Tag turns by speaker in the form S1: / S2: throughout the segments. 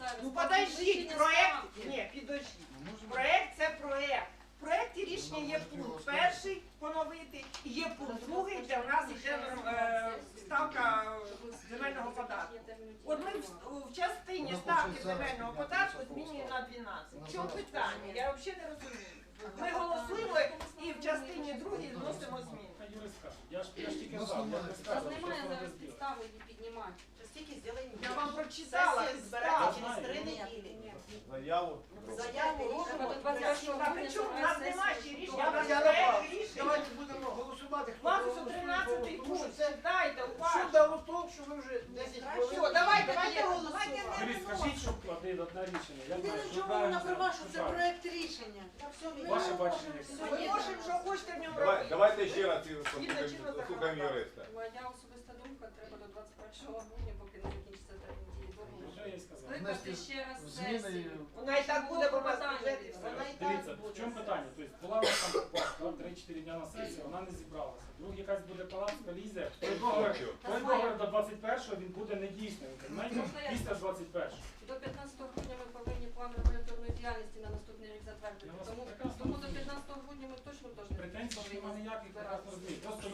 S1: зараз.
S2: Ну подождіть, проект, ні, підождіть.
S3: Ну.
S2: Проект це проект. В проекті рішення є
S3: Ну,
S2: пункт перший поновити, і є пункт другий, де в нас йде е, ставка земельного податку. От ми в, в частині ставки земельного податку змінюємо на 12.
S3: Вона
S2: В чому питання? Я взагалі не розумію. Ми голосуємо і в частині другій вносимо зміни.
S4: Я ж я ж тільки
S3: У нас
S4: за, я
S3: немає.
S4: не скажу, що
S1: немає зараз підстави її піднімати.
S5: Стільки зелені.
S2: Я вам прочитала
S5: Сесія збирається через три неділі.
S6: Заяву.
S5: Заяву робимо.
S1: 21
S2: А причому в нас немає ще рішення,
S7: Я. Давайте будемо голосувати. Хто
S2: Вас
S7: голосує,
S2: 13
S7: тому що
S2: пункт,
S7: це
S2: читайте,
S7: що
S2: уважно.
S7: дало толк, що ви вже 10 хвилин.
S2: давайте,
S5: Давайте
S2: давайте
S5: голосуємо.
S4: Юрій, скажіть, що один одне рішення. Я знаю, що
S8: чому вона права, що
S4: що
S8: це проект рішення.
S5: Та все, ми
S4: Ваше бачення яке?
S2: Ми можемо, що хочете в ньому
S6: Давай,
S2: робити.
S6: давайте ще раз ці-
S2: Згідно
S6: юриста.
S1: Моя особиста думка, треба до 21 грудня, поки не закінчиться термін дії.
S4: Що я й сказав?
S1: Викликати ще раз
S3: зміни
S1: сесію.
S2: Вона і так буде, бо в нас бюджет і все.
S5: Вона і так
S4: Дивіться, в
S5: буде.
S4: чому питання? Тобто була у нас там попаска, 3-4 дня на сесії, вона не зібралася. Друг якась буде палац, колізія. Той договір, той договір до 21-го він буде недійсним. Після 21-го.
S1: До 15 грудня ми повинні план регуляторної діяльності на наступний рік затвердити.
S4: Я вас
S1: Тому,
S4: прекрасно
S1: тому до 15 грудня ми точно теж не
S4: Претензій немає ніяких, прекрасно розумію. Просто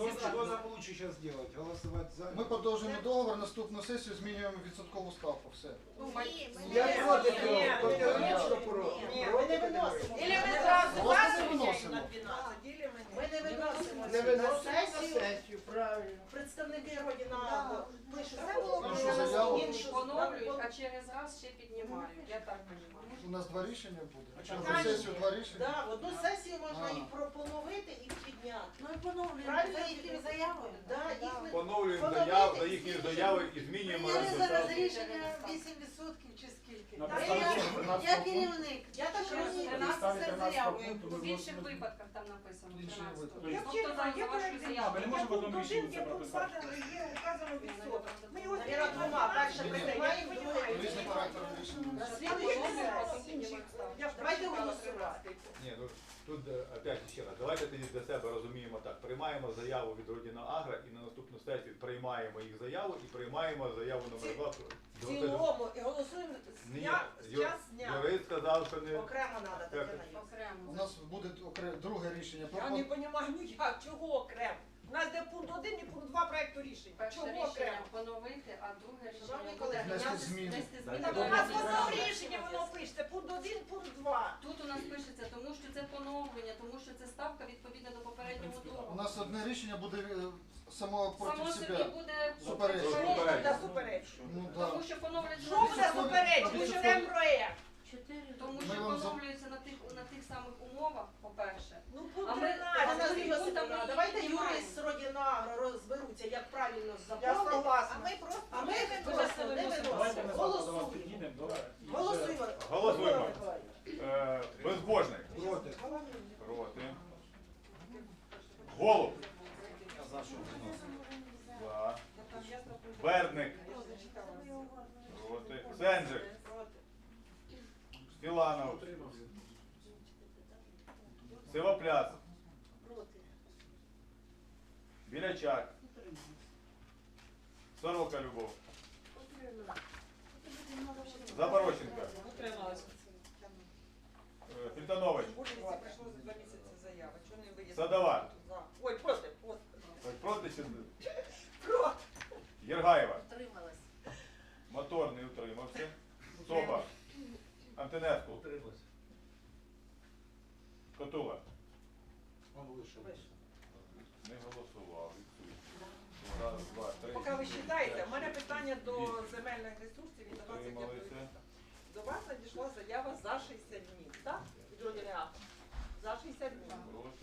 S7: нам лучше зараз зробити? Голосувати за?
S3: Ми продовжуємо договор, наступну сесію змінюємо відсоткову ставку. Все.
S1: Ну, май-
S7: Я проти
S2: Ні,
S7: того.
S2: ні,
S7: Категорично
S3: ні.
S7: проти.
S2: Ні,
S5: ми не виносимо.
S2: Ілі ми зразу
S3: Просто не виносимо.
S2: на 12, ілі ми
S5: Ми
S2: не.
S5: не виносимо
S7: Не
S5: на
S7: виносимо на
S5: сесію.
S7: сесію, правильно.
S5: Представники Родіна пишуть
S3: Іншу
S5: заяву,
S3: заяву.
S5: іншу
S1: поновлюють, а через раз ще піднімають. Я так розумію.
S3: У нас два рішення буде.
S4: А
S3: Чи
S4: чому?
S3: на сесію два рішення?
S5: Да, в одну сесію можна
S3: А.
S5: їх пропоновити і підняти.
S8: Ну і поновлюємо
S5: Правильно?
S8: за їхніми заявами.
S5: Да, їх
S6: Поновлюємо заяву, за їхні заяви і змінюємо
S8: Прийняли зараз
S6: результат.
S8: рішення 8% чи скільки.
S4: На
S8: Та
S4: підставі
S8: я-
S4: цього 13
S8: Я
S4: пункту.
S8: керівник.
S5: Я так
S1: Ще
S5: розумію.
S4: підставі
S8: 13
S4: 13
S8: заяву.
S4: пункту
S1: В інших випадках там написано
S3: Інші
S1: 13.
S3: випадки.
S2: Я
S1: Тобто
S2: вчора
S1: за вашу заяву.
S4: Ми не можемо в одному рішенні це прописати.
S2: є указано відсоток. Ми його
S5: Навірно, двома. Перше приймаємо, друге
S3: Різний характер
S5: На Давайте голосувати.
S6: Ні, ну тут е, опять ще раз. Давайте тоді для себе розуміємо так. Приймаємо заяву від Родіна Агра і на наступну сесію приймаємо їх заяву і приймаємо заяву номер 2.
S2: В цілому і голосуємо з
S6: Ні,
S2: дня, з
S6: Ю-
S2: час дня.
S6: юрист сказав, що не
S5: Окремо треба, Тетяна Юрійовна.
S3: У нас буде окре- друге рішення.
S2: Я не розумію, ну як, чого окремо? У нас де пункт 1 і пункт 2 проекту рішень.
S1: Перше
S2: Чого
S1: рішення
S2: окремо?
S1: поновити, а друге рішення
S5: Шановні колеги,
S3: внести
S1: внести
S3: зміни.
S1: внести
S6: Так,
S1: зміни
S2: Так
S1: до
S2: у нас в
S1: рішення.
S2: одному рішенні воно пишеться, пункт 1, пункт 2.
S1: Тут у нас пишеться, тому що це поновлення, тому що це ставка відповідна до попереднього
S3: У
S1: договору.
S3: нас одне рішення буде е, само проти
S1: Само собі
S3: себе.
S1: буде
S3: Суперечить.
S2: Що
S1: суперечить.
S2: буде суперечити?
S3: Ну да.
S1: Тому що поновлять
S2: Що буде суперечити? Ми ж не проект.
S1: Тому
S3: Ми
S1: що
S3: вам за-
S1: поновлюється на тих на тих самих умовах, по-перше.
S2: Ну,
S1: А
S2: пункт
S1: ми-
S5: Тетяна
S2: 13.
S1: Ми
S5: Юрійовна,
S1: її
S5: Давайте
S1: піднімаємо.
S5: юрист з Родіна розберуться, як правильно заповнити.
S2: А ми просто
S5: А ми
S2: не
S5: просто не
S4: Давайте ми
S5: виносимо.
S4: завтра до вас
S5: Голосуємо.
S4: підійдемо, добре? І ще-
S5: Голосуємо.
S6: Голосуємо. Е, безбожник.
S7: Проти.
S6: Проти. Голуб.
S7: За що виносимо?
S6: За. Берник. Проти. Сенджик. Стіланов. Сивопляс. Білячак. Сорока Любов. Запорощенка. Е,
S2: це прийшло за два місяці заява. Чого не виїзд?
S6: Садова.
S2: Ой, проти, проти.
S6: Проти чи
S2: Проти.
S6: Єргаєва.
S8: Утрималась.
S6: Мотор не утримався. Соба. Антонеску.
S7: Утримався. Вийшов.
S6: Не голосував. Раз, два, три.
S2: Поки ви вважаєте, у мене питання до земельних ресурсів і до вас, як я
S6: Утрималися.
S2: юриста. До вас надійшла заява за 60 днів, так? Від. За 60 днів.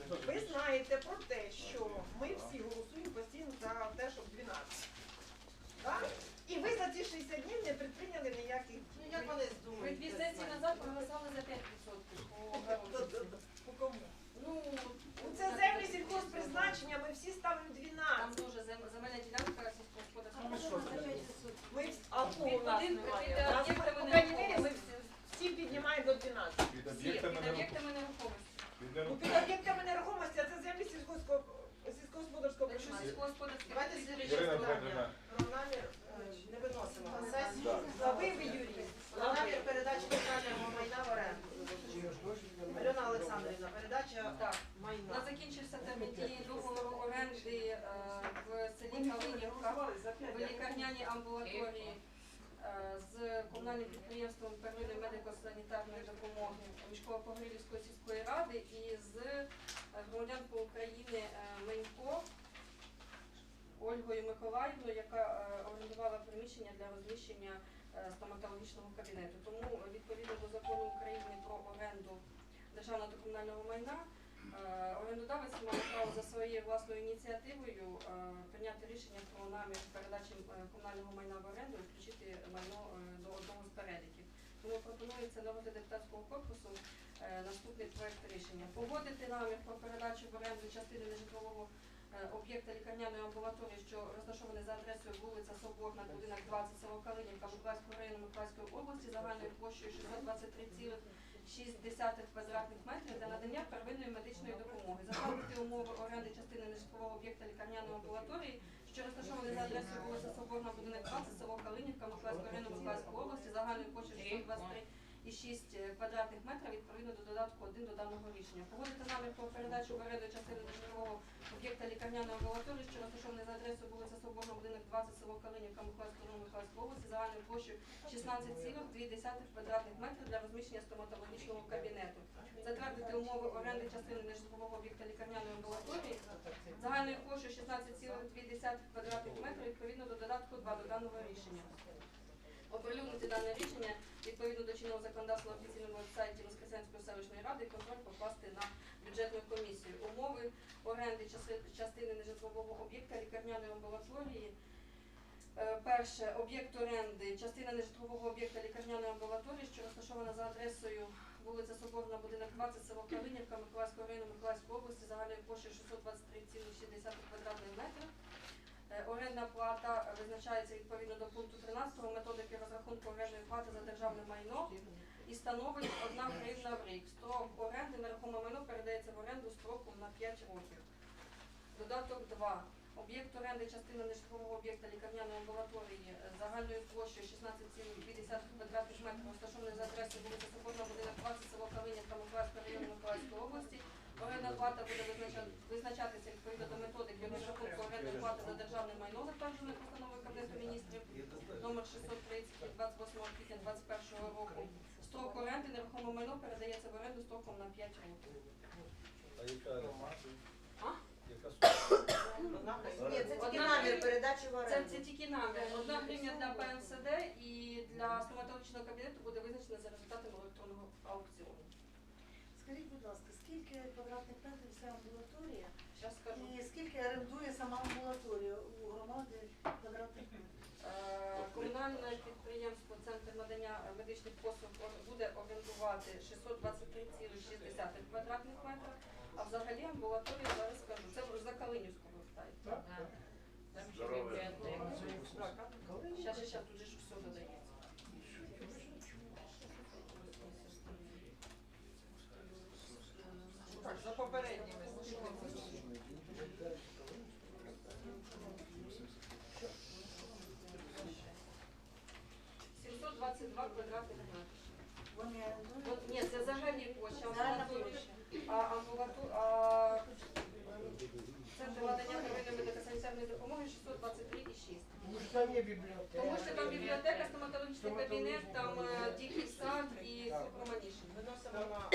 S6: Проти.
S2: Ви знаєте про те, що ми всі голосуємо постійно за те, щоб 12. Так? І ви за ці 60 днів не предприняли ніяких
S5: Ну як вони
S1: Ми
S5: здумають?
S1: дві сесії назад проголосували за 5% по
S2: кому?
S1: Ну,
S2: Ну, Це землі сільхозпризначення, ми всі ставимо
S1: Там
S2: 12.
S1: дуже зем- земельна ділянка сільськогосподарська.
S4: Ми?
S2: Ми а кого у нас
S1: Під
S2: немає? нас,
S1: об'єктами
S2: по крайній
S1: нерухомості.
S2: мірі, ми всі, піднімаємо до 12.
S6: Під об'єктами
S1: нерухомості.
S2: Ну, під об'єктами нерухомості, а це землі сільськогоспо- сільськогосподарського призначення.
S5: Давайте
S1: підприємство-
S5: Так. У закінчився
S6: термін
S2: дії договору оренди е,
S5: в селі
S1: Калинівка в лікарняній амбулаторії е, з комунальним підприємством первинної медико-санітарної допомоги Мішково-Погрилівської сільської ради і з е, громадянкою України Менько Ольгою Миколаївною, яка орендувала приміщення для розміщення стоматологічного кабінету. Тому відповідно до закону України про оренду державного та комунального майна Е, Орендодавець має право за своєю власною ініціативою е, прийняти рішення про намір передачі е, комунального майна в оренду і включити майно до одного з переліків. Тому пропонується на депутатського корпусу наступний проект рішення. Погодити намір про передачу в оренду частини нежитлового об'єкта лікарняної амбулаторії, що розташований за адресою вулиця Соборна, будинок 20, село Калинівка, Миколаївського району Миколаївської області загальною площею 623,5 0,6 квадратних метрів для надання первинної медичної допомоги. Затвердити умови оренди частини нежитлового об'єкта лікарняної амбулаторії, що розташований за адресою вулиця Соборна, будинок 20, село Калинівка, Миколаївського району Миколаївської області, загальною площею 623,6 квадратних метрів відповідно до додатку 1 до даного рішення. Погодити намір про передачу в оренду частини нежитлового об'єкта лікарняної амбулаторії, що розташований за адресою вулиця Соборна, будинок 20, село Калинівка, Миколаївського Миколаївської області, загальною площею 16,2 квадратних метрів для розміщення стоматологічного кабінету. Затвердити умови оренди частини нежитлового об'єкта лікарняної амбулаторії загальною площею 16,2 квадратних метрів відповідно до додатку 2 до даного рішення. Оприлюднити дане рішення відповідно до чинного законодавства на офіційному вебсайті Воскресенської селищної ради контроль покласти на бюджетну комісію. Умови оренди частини нежитлового об'єкта лікарняної амбулаторії. Е, Перше, об'єкт оренди, частина нежитлового об'єкта лікарняної амбулаторії, що розташована за адресою вулиця Соборна, будинок 20, село Калинівка, Миколаївського району Миколаївської області, загальною площею 623,6 квадратних метрів. Е, Орендна плата визначається відповідно до пункту 13 методики розрахунку орендної плати за державне майно і становить 1 гривна в рік. Строк оренди нерухоме майно передається в оренду строком на 5 років. Додаток 2. Об'єкт оренди частини нежитлового об'єкта лікарняної амбулаторії загальною площею 16,2 квадратних метрів, розташований за адресою вулиця Соборна, будинок 20, село Калинівка, Миколаївського району Миколаївської області. Орендна плата буде визначатися відповідно до методики розрахунку орендної плати за державне майно, затвердженої постановою Кабінету міністрів номер 630 від 28 квітня 2021 року. Строк оренди нерухоме майно передається в оренду строком на 5 років.
S6: А яка
S1: А?
S6: яка сума?
S8: Ні, це тільки
S1: Одна
S8: намір передачі в
S1: Це,
S8: оренду.
S1: це тільки намір. Одна гривня для ПМСД і для стоматологічного кабінету буде визначена за результатами електронного аукціону.
S8: Скажіть, будь ласка, скільки квадратних метрів вся амбулаторія
S1: Зараз скажу.
S8: і скільки орендує сама амбулаторія у громади квадратних метрів?
S1: Е, Комунальне підприємство Центр надання медичних послуг буде орендувати 623,6 квадратних метра, а взагалі амбулаторія зараз скажу. Це вже за Калинівську.
S4: Так?
S1: Зараз, зараз, тут же ж все додається.
S2: Так, за попередніми.
S1: – 722 квадратних метри.
S8: Вони орендують?
S1: От, ні, це взагалі площа
S8: Загальна.
S1: А амбулату... а центр надання первинної медико-санітарної допомоги 623,6.
S7: Тому що там є бібліотека.
S1: Тому що там бібліотека, стоматологічний кабінет, там е, дикий сад і супроманішин.
S5: Виносимо на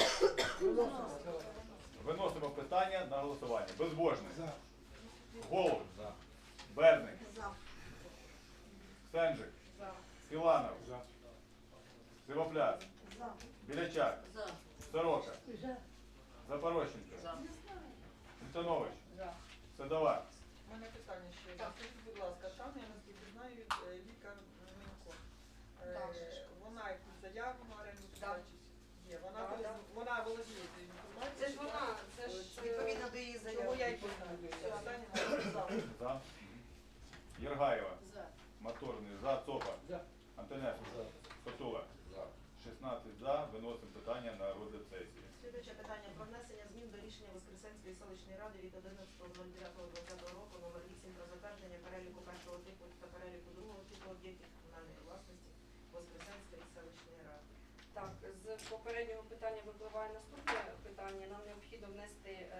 S6: Виносимо питання на голосування. Безбожний.
S7: За.
S6: Голуб. Берник.
S8: За.
S6: Сенджик.
S2: За.
S6: Філанов. Сивопляс.
S8: За.
S6: Білячак.
S8: За.
S6: Сорока. Запорощенко. Антонович.
S2: За.
S6: Садова.
S2: У мене питання ще. є. Скажіть, будь ласка, там, я наскільки знаю, е, лікар Мінко. Е,
S1: Так.
S2: Вона якусь заяву на оренду
S1: Так.
S2: Є. Вона,
S1: Так,
S2: володіє-
S1: так.
S2: вона володіє цією інформацією.
S1: Це ж вона, це ж е,
S8: Відповідно до її
S2: Чому я й питаю? Все, питання за.
S6: За. Єргаєва.
S8: За.
S6: Моторний. За. Цопа.
S7: За.
S6: Антонесcu. Котула. 16 за. Виносимо питання на розгляд сесії.
S5: Слідуюче питання про внесення змін до рішення Воскресенської селищної ради від 11.09.2020 року номер 8 про затвердження переліку першого типу та переліку другого типу об'єктів комунальної власності Воскресенської селищної ради.
S1: Так, з попереднього питання випливає наступне питання. Нам необхідно внести е,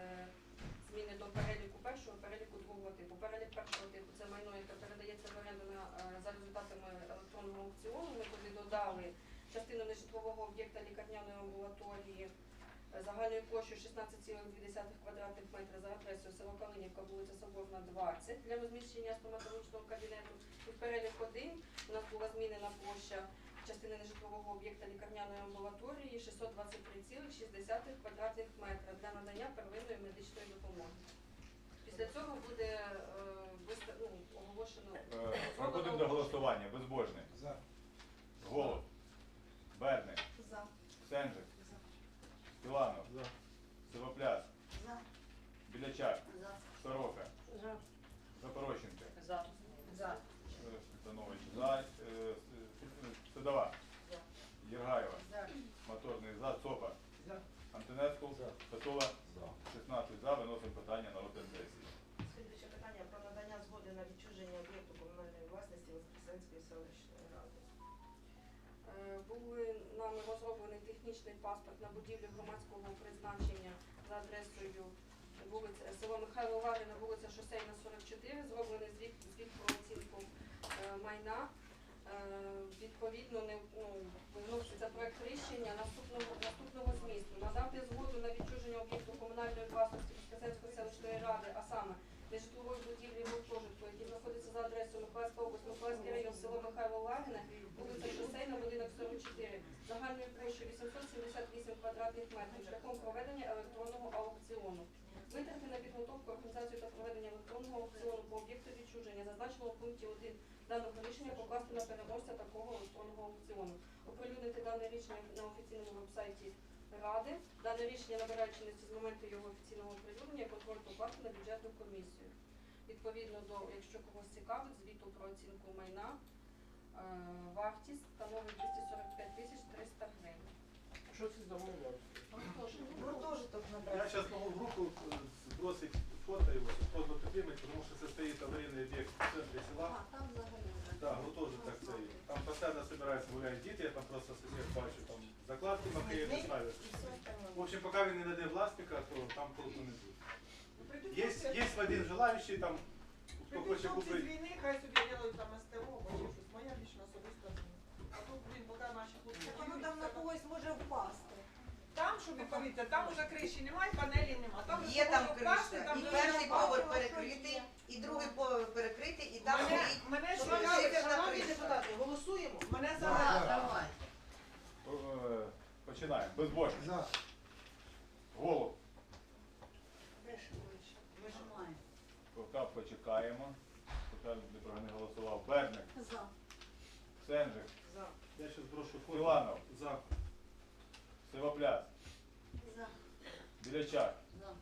S1: зміни до переліку першого, переліку другого типу. Перелік першого типу це майно, яка передається передана за результатами електронного аукціону. Ми туди додали частину нежитлового об'єкта лікарняної амбулаторії е, загальною площею 16,2 квадратних метра за адресою село Калинівка, вулиця Соборна, 20 для розміщення стоматологічного кабінету. І в перелік 1 у нас була змінена площа частини нежитлового об'єкта лікарняної амбулаторії 623,6 квадратних метра для надання первинної медичної допомоги. Після цього буде е, ну, оголошено
S6: Е, Переходимо до голосування. Безбожний.
S7: За.
S6: Голод. Берник.
S8: За.
S6: Сенжик. Філанов.
S7: За.
S6: Сивопляс.
S8: За.
S6: Білячак.
S8: За.
S6: Сорока.
S8: За.
S6: Запорощенко.
S8: За. За.
S6: Е, Станович. За. Е, С- Судова. Єргаєва.
S8: За.
S6: Моторний. За. Цопа.
S7: За.
S6: Антонеску.
S7: За.
S6: Петула.
S7: За.
S6: 16 за. Виносимо питання на розгляд сесії.
S5: Слідуюче питання про надання згоди на відчуження об'єкту комунальної власності Воскресенської.
S1: Е, Були нами розроблений технічний паспорт на будівлю громадського призначення за адресою вулиця село Михайло Ларина, вулиця Шосейна, 44. Зроблений звіт, звіт про оцінку е, майна. Е, Відповідно, не ну, проект рішення наступного наступного змісту. Надати згоду на відчуження об'єкту комунальної власності Воскресенської селищної ради, а саме нежитлової будівлі гуртожитку, який знаходиться за адресою Миколаївська область, Миколаївський район, село Михайло Лагіне, вулиця Шосейна, будинок 44, загальною площею 878 квадратних метрів шляхом проведення електронного аукціону. Витрати на підготовку, організацію та проведення електронного аукціону по об'єкту відчуження зазначено у пункті 1 даного рішення покласти на переможця такого електронного аукціону. Оприлюднити дане рішення на офіційному вебсайті Ради. Дане рішення набирає чинності з моменту його офіційного оприлюднення, контроль покласти на бюджетну комісію. Відповідно до, якщо когось цікавить, звіту про оцінку майна, е, вартість становить 245 тисяч 300 гривень.
S7: Що це за мова?
S8: Гуртожиток
S9: Я
S8: набрати.
S9: сейчас могу в руку сбросить фото его, чтобы поздно підтримати, тому що це стоїть аварійний об'єкт в центрі села.
S8: А, там взагалі вже.
S9: Да, гуртожиток стоїть. Там постійно собираються гуляють діти, я там просто сусід бачу, там закладки не ставлять.
S8: І все остальне.
S9: В общем, поки він не знайде власника, то там толку не буде.
S2: Прийдуть
S9: Є, є один желаючий, там, хто
S2: з
S9: купити.
S2: війни, хай собі роблять там СТО, або ще щось. Моя лічна особиста думка. А тут, блін, поки наші хлопці
S8: воно там на когось може впасти.
S2: Там, щоб ви повірте, там уже криші немає, панелі немає. Там
S10: Є там
S2: може впасти,
S10: криша,
S2: там
S10: і
S2: дуже
S10: перший
S2: багато
S10: поверх
S2: що
S10: перекритий,
S2: є.
S10: і другий поверх перекритий, і там
S2: Мене,
S10: стоїть.
S2: мене
S10: Що
S2: цікавить,
S10: ви
S5: Шановні депутати, голосуємо.
S2: мене
S10: Да,
S2: зараз
S10: давай.
S6: Е, Починаємо. Безбожний.
S7: За.
S6: Голод.
S8: Немає.
S6: Поки почекаємо. Поки не не голосував. Берник.
S8: За.
S6: Сенжик.
S5: За.
S9: Я зараз брошу фото.
S6: Філанов.
S9: За.
S6: Сивопляс.
S8: За.
S6: Білячак.
S8: За.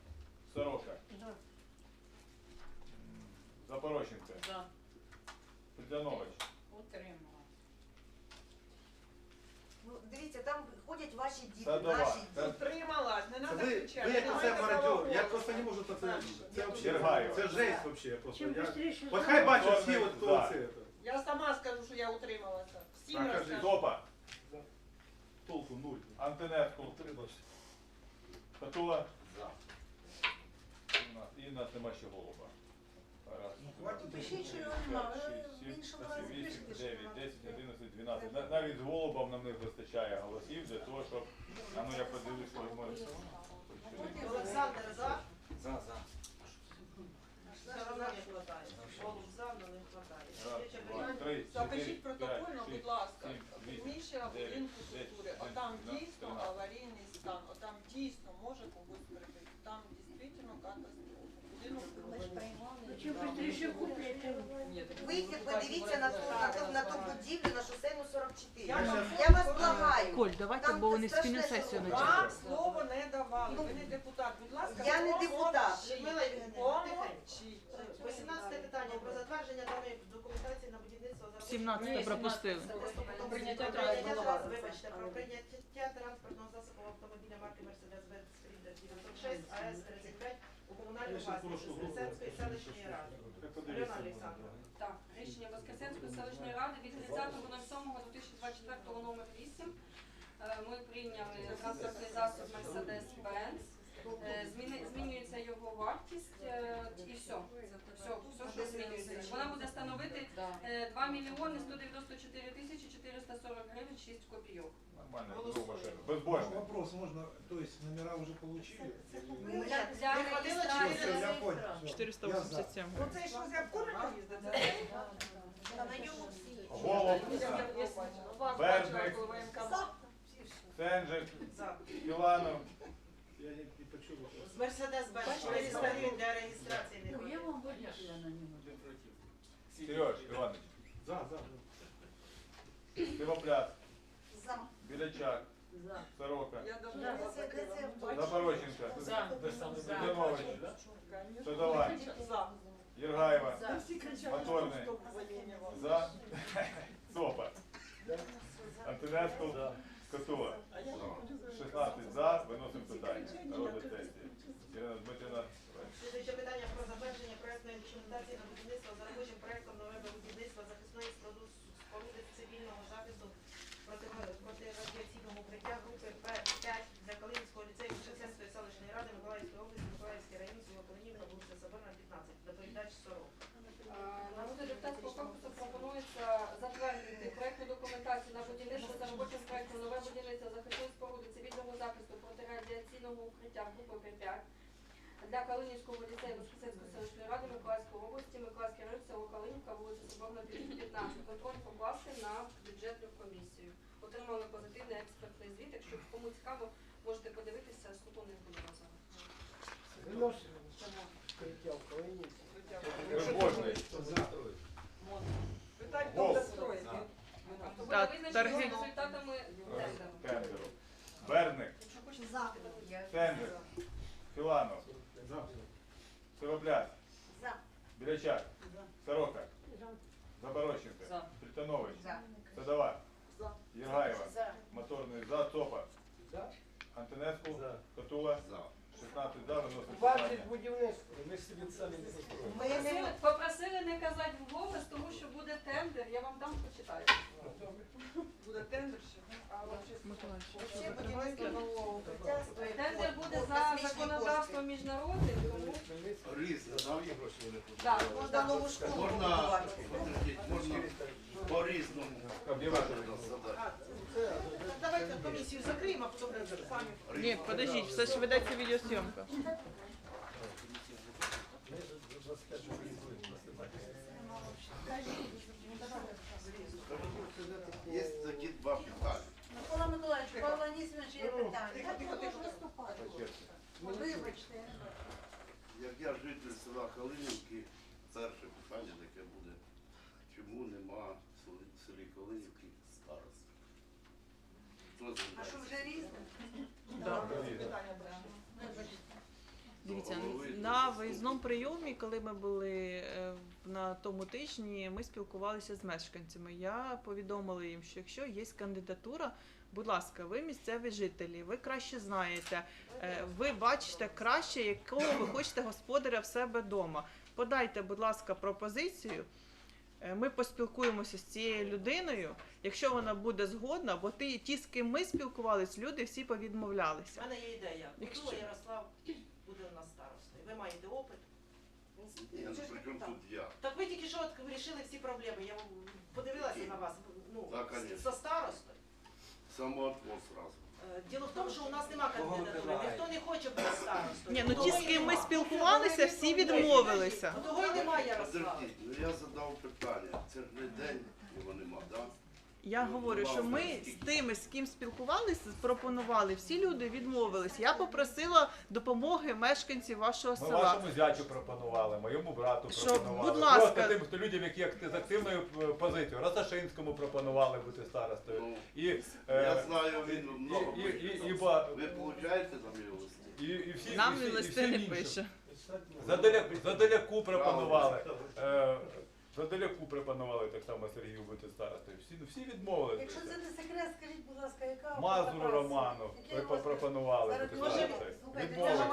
S6: Сорока.
S8: За.
S6: Запорощенко.
S8: За.
S6: Приданович.
S8: Утримала.
S10: Ну, дивіться, там ходять ваші діти,
S6: Садова.
S10: наші діти.
S2: утрималась, не
S9: Це
S2: треба
S9: ви,
S2: кричати.
S9: ви як
S2: Давайте
S9: оце мародер, я просто не можу це, це, це вообще,
S6: Єргаєва.
S9: це жесть просто,
S8: Чим
S9: я,
S8: швидше
S9: от хай бачать всі, от хто
S6: за.
S9: це. це.
S2: Я сама скажу, що я утрималася. Всім
S9: Так, кажи,
S2: розкажу.
S6: Топа.
S9: Толку нуль.
S6: Антонеску. Петула. Нас- І в нас нема ще голуба.
S8: Пишіть, що його нема. В іншому разі пишете, що
S6: дев'ять,
S8: нема.
S6: десять, одинадцять, дванадцять. На- Навіть з голубом нам не вистачає голосів для того, щоб... А ну я подивлюсь, що ми...
S5: Олександр за.
S7: За, за.
S5: Все одно не хватає. Голуб за, але не хватає.
S6: Раз, два,
S5: питання.
S6: три, чотири,
S2: Запишіть
S6: п'ять,
S2: протокольно, будь ласка,
S6: сім, вісім,
S2: приміщення
S6: дев'ять,
S2: будинку
S6: десять,
S2: культури. Отам дійсно
S6: тринадцять.
S2: аварійний стан, отам дійсно може когось перекрити. Там дійсно катастрофа.
S8: Чим швидше куплять,
S10: Вийдіть, подивіться на ту, на ту, на ту будівлю, на шосейну 44.
S2: Я
S10: вас благаю.
S11: Коль, давайте, бо вони спільну сесію почали.
S2: Вам слово не давали. Ви не депутат. Будь ласка,
S10: Я не депутат.
S5: Людмила Євгенівна,
S2: Помовчіть.
S5: 18 питання про затвердження даної документації на будівництво за
S11: 17 пропустили.
S5: Про
S8: Прийняття транспортного засобу.
S5: вибачте, про прийняття транспортного засобу автомобіля марки Mercedes-Benz Sprinter 906 АС 35 у комунальну
S9: Я
S5: власність. Воскресенської селищної ради. Альона. Олександровна.
S1: Так, рішення Воскресенської селищної ради від 30.07.2024 номер 8. Е, Ми прийняли транспортний засіб Mercedes-Benz. Е, зміни- Змінюється його вартість е, і все. Все, все, що змінюється. Вона буде становити е, 2 мільйони 194 тисячі 440 гривень 6 копійок.
S6: Нормально,
S2: Голосуємо.
S6: Безбожно.
S7: Вопрос можно, то есть номера уже получили? Или-
S1: Для, для
S2: Не хватило
S1: реєстрації.
S7: Я понял. всё.
S11: 487.
S2: Ну це що з Явкурами їздить?
S10: Та на ньому всі.
S6: Голуб, Бердник, Сенжик, Філанов.
S7: Я не, не почув вопрос.
S5: З Мерседес-Бенц 400 для реєстрації не
S8: Ну, я
S5: хватило.
S8: вам вирішила на ньому.
S6: Сереж, Іванович,
S7: За, за.
S6: Сивопляс, Зинович, Садова,
S2: За.
S6: Єргаєва,
S8: За.
S2: Всі кричать,
S6: Моторний.
S2: що воєнного.
S6: За, Сопа, Антонеску, Котула. 16 за, виносимо питання. Народна сесія. Ірина Дмитрівна,
S5: Слідуюче питання про затвердження проектної документації на будівництво за робочим проектом нове будівництва захисної споруди споруди цивільного захисту проти протирадіаційного укриття групи П5 для Калинівського ліцею Шевченської селищної ради Миколаївської області, Миколаївський район, село Калинівна, вулиця Соборна, 15. Доповідач Сорок.
S1: Е, На розгляд депутатського корпусу пропонується затвердити проектну документацію на будівництво за робочим проектом нове будівництво захисної споруди цивільного захисту проти радіаційного укриття групи П5 для Калинівського ліцею Воскресенської селищної ради Миколаївської області, Миколаївський район, село Калинівка, вулиця Соборна, 15. Контроль покласти на бюджетну комісію. Отримали позитивний експертний звіт. Якщо кому цікаво, можете подивитися, слуху не буду зараз.
S7: Виносимо. Укриття в Калинівці.
S6: Безбожний,
S2: Питань
S6: Гол.
S2: до строїть.
S1: То буде
S11: Так,
S1: визначено
S11: торги.
S1: за результатами тендеру.
S6: Тендеру. Берник,
S1: Якщо хочете,
S8: За.
S6: Сенжик, Філанов,
S7: За.
S6: Сивопляс,
S8: За.
S6: Білячак,
S8: За.
S6: Сорока,
S8: За.
S6: Запорожченка, Тритонович,
S8: За.
S6: Садова,
S2: За.
S6: Єргаєва,
S8: За.
S6: Моторний за, Цопа,
S7: За.
S6: Антонеску,
S7: За.
S6: Котула, 16 за, виносимо
S7: Вартість
S6: питання.
S7: будівництва. Ми собі самі не.
S10: Ми не
S1: Попросили, попросили не казати вголос, тому що буде тендер, я вам там почитаю.
S2: Буде тендер ще. А вообще
S10: Ще будівництво нового укриття стоїть
S1: Тендер буде за законодавством міжнародним, тому
S7: Різно, да?
S1: да.
S10: кошти. Можна нову школу
S12: Можна,
S10: побудувати.
S12: подождіть, можна по-різному.
S6: Об'явити.
S2: Давайте комісію закриємо, а потім самі.
S11: Ні, подождіть, все ж ведеться відеосйомка.
S12: Есть такі два питання.
S8: Микола Миколаївич, Павло Анісимович, є питання.
S2: Тихо,
S8: Як
S2: тихо,
S8: можна
S2: тихо.
S8: виступати?
S6: По черзі.
S8: Вибачте.
S12: Як я житель села Калинівки, перше питання таке буде, чому нема в селі- в селі Калинівки старост? Хто
S8: А що вже різне?
S2: Питання далі.
S11: Дивіться,
S12: Голови
S11: на виїзному прийомі, коли ми були е, на тому тижні, ми спілкувалися з мешканцями. Я повідомила їм, що якщо є кандидатура, будь ласка, ви місцеві жителі, ви краще знаєте, е, ви бачите краще, якого ви хочете господаря в себе вдома. Подайте, будь ласка, пропозицію. Е, Ми поспілкуємося з цією людиною. Якщо вона буде згодна, бо ті, ті, з ким ми спілкувалися, люди всі
S5: У
S11: повідмовлялися.
S5: мене є ідея.
S11: Якщо-
S5: Ярослав буде у нас старостою. Ви маєте опит.
S12: Ні, ну при чому тут я?
S5: Так ви тільки що от вирішили всі проблеми. Я подивилася на вас ну,
S12: Так, конечно.
S5: со старостою.
S12: Самоотвоз сразу.
S5: Е, Діло в тому, що у нас немає кандидатури. Ніхто не хоче бути старостою.
S11: Ні, ну ті, з ким ми спілкувалися, всі відмовилися.
S5: Того й немає Ярослава.
S12: Подождіть, ну я задав питання. Це ж не день його нема, так?
S11: Я говорю, що ми з тими, з ким спілкувалися, пропонували. Всі люди відмовились. Я попросила допомоги мешканців вашого
S6: Ми
S11: села.
S6: вашому зятю пропонували, моєму брату
S11: Щоб,
S6: пропонували.
S11: будь ласка.
S6: Просто тим, хто людям, які акти- з активною е, позицією. Росашинському пропонували бути старостою.
S12: Ну,
S6: І,
S12: я
S6: е,
S12: знаю, він много
S6: і, і, і, ба-
S12: там
S6: і, і всі,
S11: Нам
S6: і всі, і
S11: листи
S6: всім
S11: не
S6: іншим.
S11: пише.
S6: Задаляку, задаляку пропонували. Е, задаляку пропонували так само Сергію бути старостою. Всі, відмовилися.
S8: Якщо це не секрет, скажіть, будь ласка, яка
S6: Мазуру Роману ви пропонували
S8: вибирають.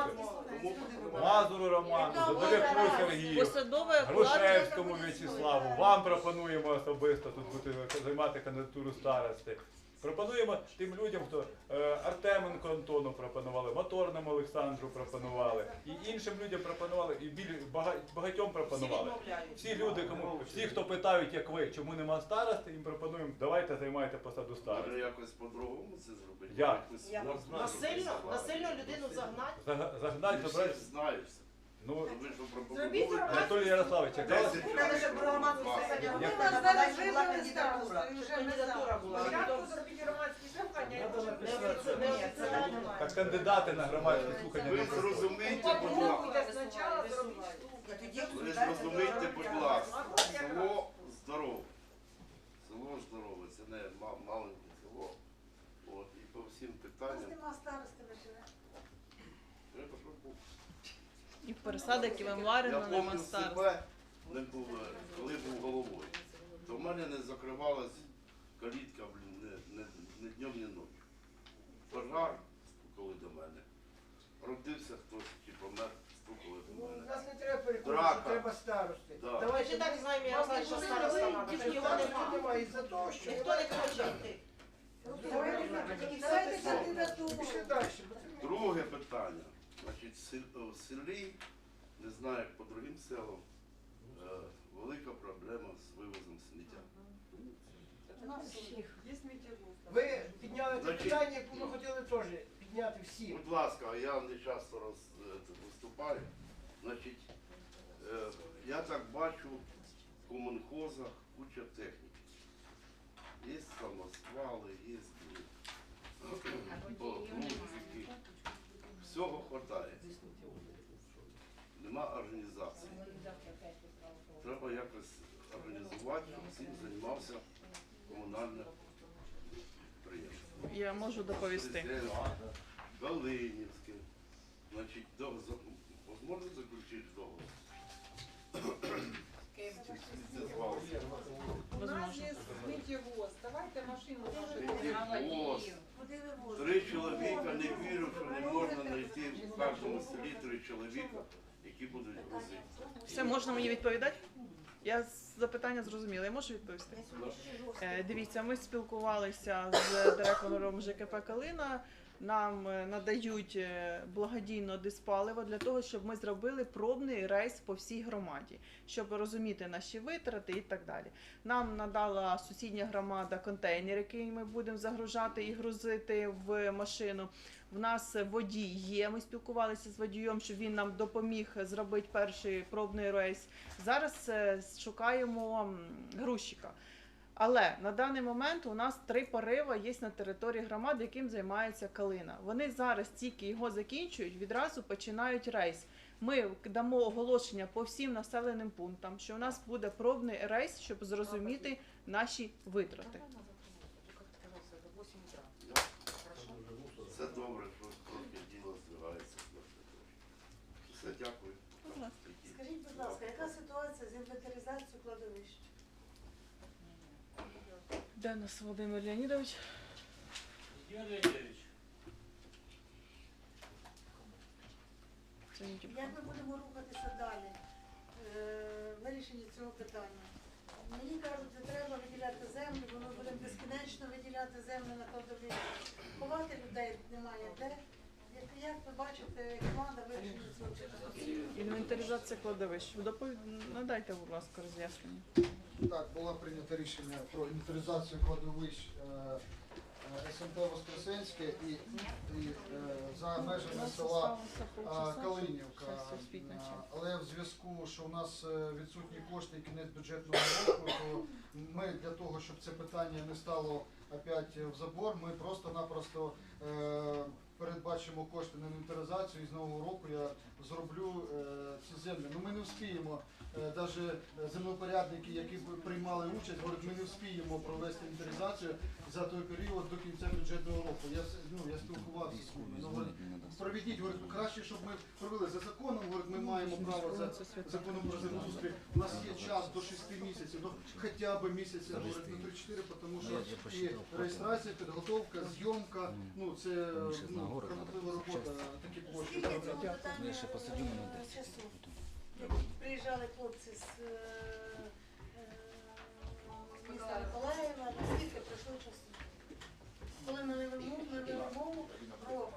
S6: Мазуру Роману,
S8: Яка
S6: Сергію.
S11: Посадове.
S6: Грушевському В'ячеславу, вам пропонуємо особисто тут бути займати кандидатуру старости. Пропонуємо тим людям, хто е, Артеменко Антону пропонували, Моторному Олександру пропонували, і іншим людям пропонували, і біль, бага- багатьом пропонували. Всі люди, кому всі, хто питають, як ви, чому нема старости, їм пропонуємо, давайте займайте посаду
S12: Може якось по-другому це зробити?
S6: Як?
S5: Насильно, насильно людину загнати.
S6: Заг- Загнать, забрати.
S12: всі знаєш.
S6: Ну,
S2: Зробіть
S6: Анатолій Ярославович, яка
S12: Десять
S10: Треба вже про слухання на була кандидатура.
S8: старостою, вже ми
S5: Кандидатура була.
S2: Спочатку зробіть громадські слухання, і
S7: Надо
S2: потім
S7: написати.
S5: Не
S2: Ні, це так немає.
S6: Так кандидати на громадські слухання
S12: Ви
S6: не
S12: зрозумійте, будь ласка.
S2: Попробуйте спочатку зробіть
S10: І тоді
S12: Ви
S10: обсуждайте
S12: зрозумійте, будь ласка, село здорове. Село здорове, це не ма- маленьке село. От, і по всім
S8: У
S12: питанням
S8: нема старости ви живе.
S12: треба, щоб був.
S11: І в пересадок і
S12: Я
S11: Мемларина нема
S12: пам'ятаю
S11: старости.
S12: себе, не був, коли був головою. То в мене не закривалась калітка, блін, не, не, не днем, не ночі. Пожар стукали до мене. Родився хтось чи помер, стукали до
S2: Ну,
S12: мене.
S2: Нас не треба переконувати,
S12: Драка.
S2: що треба старости.
S12: Да.
S5: Давайте і так знаємо, я знаю, що староста.
S2: Ніхто
S5: Його нема.
S2: немає із-за того, що
S5: Ніхто не хоче йти.
S8: Давайте давайте кандидатуру.
S2: Пішли далі.
S12: Друге питання. Значить, в в селі, не знаю, як по другим селам, е, велика проблема з вивозом сміття.
S8: У нас всіх.
S2: Ви підняли
S12: Значить,
S2: питання, яке ми хотіли теж підняти всі.
S12: Будь ласка, я не часто роз, е, виступаю. Значить, е, я так бачу в комунхозах куча техніки. Є самосвали, є Нема організації. Треба якось організувати, щоб цим займався комунальне підприємство.
S11: Я можу доповісти.
S12: Галинівське. Значить, возможно заключити договор? Це звалося.
S11: Возможно.
S2: сміттєвоз, давайте машину?
S12: Три чоловіка, не вірю, що не можна знайти кожному селі чоловіка, які будуть грузити.
S11: Все, можна мені відповідати? Я запитання зрозуміла. Я можу відповісти? Е, Дивіться, ми спілкувалися з директором ЖКП Калина. Нам е, надають е, благодійно диспаливо для того, щоб ми зробили пробний рейс по всій громаді, щоб розуміти наші витрати і так далі. Нам надала сусідня громада контейнер, який ми будемо загружати і грузити в машину. В нас водій є. Ми спілкувалися з водієм, щоб він нам допоміг зробити перший пробний рейс. Зараз е, шукаємо грузчика. Але на даний момент у нас три пориви є на території громади, яким займається Калина. Вони зараз тільки його закінчують, відразу починають рейс. Ми дамо оголошення по всім населеним пунктам, що у нас буде пробний рейс, щоб зрозуміти наші витрати.
S12: Це добре, трохи діло здвигається. Все, дякую.
S11: Будь ласка.
S8: Скажіть, будь ласка, яка ситуація з інвентаризацією кладовищ?
S11: Де у нас Володимир Леонідович? Не ті-
S8: Як ми будемо рухатися далі е, в вирішенні цього питання? Мені кажуть, що треба виділяти землю, бо ми будемо безкінечно виділяти землю на кладовище. Ховати людей немає де. Як, ви бачите, команда вирішення цього?
S11: Інвентаризація кладовищ. Доповідь надайте, будь ласка, роз'яснення.
S3: Так, було прийнято рішення про інвентаризацію кладовищ е, е, СМТ Воскресенське і, і е, за межами села а, Калинівка. Але в зв'язку, що у нас е, відсутні кошти і кінець бюджетного року, то ми для того, щоб це питання не стало опять в забор, ми просто-напросто е, передбачимо кошти на інвентаризацію і з нового року я зроблю е, ці землі. Ну ми не вспіємо. Навіть землепорядники, які приймали участь, говорять, ми не вспіємо провести інвентаризацію за той період до кінця бюджетного року. Я ну я спілкувався з ними. Ну, проведіть, говорить, ну краще, щоб ми провели за законом. Говорить, ми маємо право за законом про землеустрій. У нас є час до 6 місяців, ну хоча б місяця, говорить, ну 3-4, тому що і реєстрація, підготовка, зйомка, ну це ну, кропотлива робота, такі площі.
S8: Скільки цього питання е, часу? Приїжджали хлопці з пройшли часи, коли ми не вимовили мову про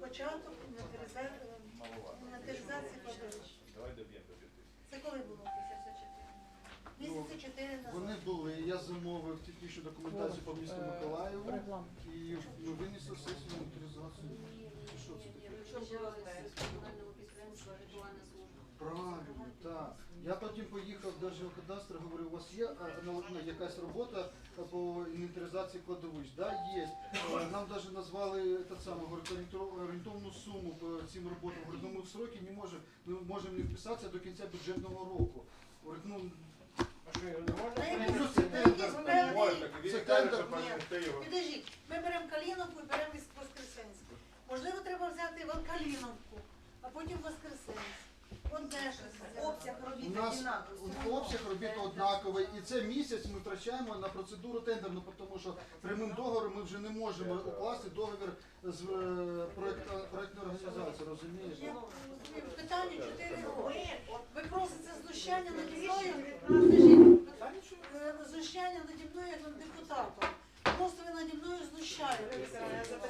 S8: початок інвентаризації кладовищ. Це коли було 54? Місяці 4
S3: Вони були, я замовив тільки що документацію по місту Миколаєву і ми винесли сесію інвентаризацію. Що це таке? Правильно, так. Я потім поїхав до кадастру, говорю, у вас є а, аналогічна якась робота по інвентаризації кладовищ? Да, є. Е, Нам навіть назвали те саме, говорить, орієнтовну суму по цим роботам. Говорю, ну ми в сроки не можемо, ми можемо не вписатися до кінця бюджетного року. Говорить, ну, ну.
S8: Підождіть, ми беремо Каліновку і беремо Воскресенську. Можливо, треба взяти Каліновку, а потім Воскресенську.
S10: Обсяг
S3: У
S10: робіт
S3: нас
S10: однаковий.
S3: обсяг робіт однаковий, і це місяць ми втрачаємо на процедуру тендерну, тому що прямим договором ми вже не можемо укласти договір з е, проектною організацією, розумієш?
S8: Питання 4 роки. Ви просите знущання наді мною?
S2: 2019
S8: Скажіть, е, знущання наді мною як депутатом. Просто ви наді мною
S2: записала.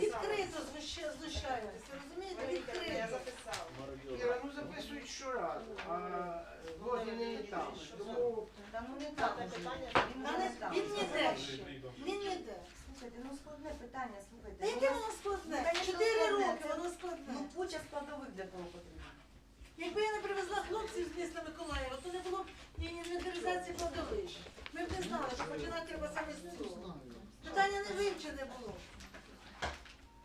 S8: Відкрито знуща- знущаєтеся, розумієте?
S2: Я
S8: Відкрито.
S2: записала.
S7: Іра, ну записують щоразу, а вроді не там. Тому
S10: Та ну не так.
S2: питання.
S8: Та не- Він ніде ще. Він ніде.
S10: Слухайте, ну складне питання,
S8: Та
S10: слухайте.
S8: яке
S10: Воно-
S8: воно складне?
S10: Ну, конечно,
S8: Чотири
S10: складне.
S8: роки воно складне.
S10: Ну, куча складових для того потрібно.
S8: Якби я не привезла хлопців з міста Миколаєва, то не було б і інвентаризації кладовищ. Ми б не знали, що починати треба саме з цього. Питання не вивчене було.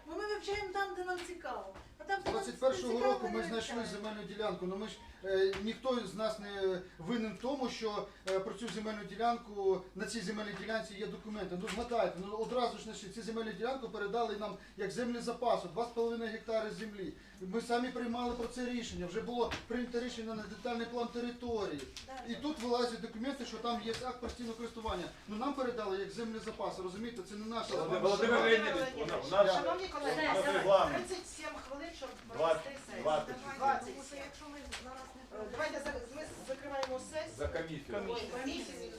S8: Бо ми вивчаємо там, де нам цікаво. А там, де нам
S3: 21-го
S8: цікаво,
S3: року
S8: не
S3: ми знайшли
S8: вивчаємо.
S3: земельну ділянку, але ми ж е, ніхто з нас не винен в тому, що е, про цю земельну ділянку на цій земельній ділянці є документи. Ну згадайте, ну одразу ж знайшли. Цю земельну ділянку передали нам як землі запасу, 2,5 гектари землі. Ми самі приймали про це рішення. Вже було прийнято рішення на детальний план території. І тут вилазять документи, що там є акт постійного користування. Ну нам передали як землі запаси, розумієте, це не наша
S6: Володимир. Леонідович, у нас-
S2: Шановні колеги,
S6: у нас регламент.
S2: 37 хвилин, щоб
S6: 20,
S2: провести сесію.
S6: 20.
S2: 20.
S10: Якщо ми зараз не
S2: Е, Давайте за- ми закриваємо сесію.
S6: за комісію.
S2: Ой, комісію.